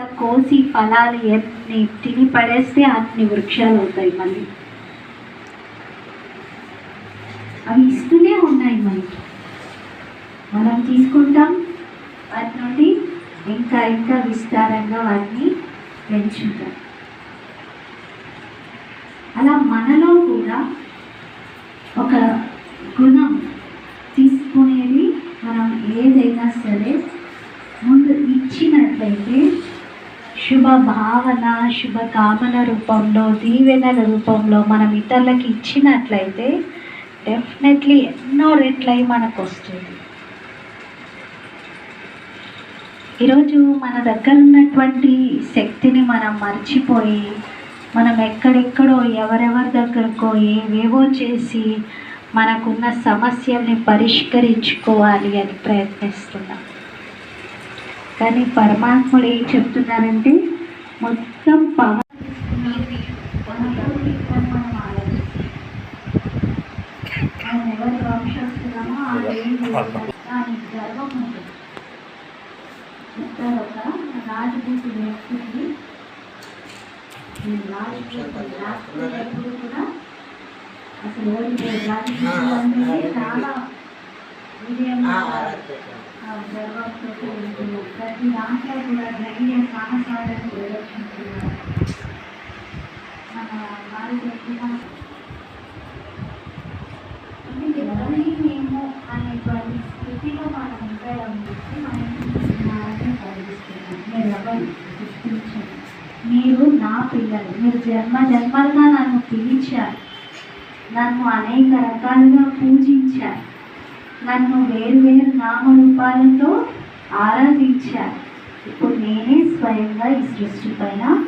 కోసి ఫలాలు ఎన్ని తిని పడేస్తే అన్ని వృక్షాలు అవుతాయి మళ్ళీ. అవి ఇస్తూనే ఉన్నాయి మనకి మనం తీసుకుంటాం. వాటి నుండి ఇంకా ఇంకా విస్తారంగా వాటిని పెంచుతాం. అలా మనలో కూడా ఒక గుణం తీసుకునేది మనం ఏదైనా సరే ముందు ఇచ్చినట్లయితే శుభ భావన శుభకామన రూపంలో దీవెనల రూపంలో మనం ఇతరులకు ఇచ్చినట్లయితే డెఫినెట్లీ ఎన్నో రెట్లై మనకు వస్తుంది. ఈరోజు మన దగ్గర ఉన్నటువంటి శక్తిని మనం మర్చిపోయి మనం ఎక్కడెక్కడో ఎవరెవరి దగ్గరకో ఏవేవో చేసి మనకున్న సమస్యల్ని పరిష్కరించుకోవాలి అని ప్రయత్నిస్తున్నాం. కానీ పరమాత్ముడు ఏం చెప్తున్నారంటే మొత్తం పవర్ గర్వం రాజభూతి రాజభూతి ఎప్పుడు కూడా అసలు రాజభూతులు అనేది చాలా గర్వంతో ప్రతి దాంట్లో కూడా ధైర్య సాహసాలను ప్రదర్శిస్తున్నారు మన భారతదేశం ఇది ఎవరైనేమో అనేటువంటి స్థితిలో మనం ఉండడం చూసి మనం జ్ఞానాన్ని కలిగిస్తున్నాం మీరు ఎవరు గుర్తించండి మీరు నా పిల్లలు. మీరు జన్మ జన్మలుగా నన్ను పిలిచారు. నన్ను అనేక రకాలుగా పూజించారు. నన్ను వేరు వేరు నామరూపాలతో ఆరాధించారు. ఇప్పుడు నేనే స్వయంగా ఈ సృష్టి పైన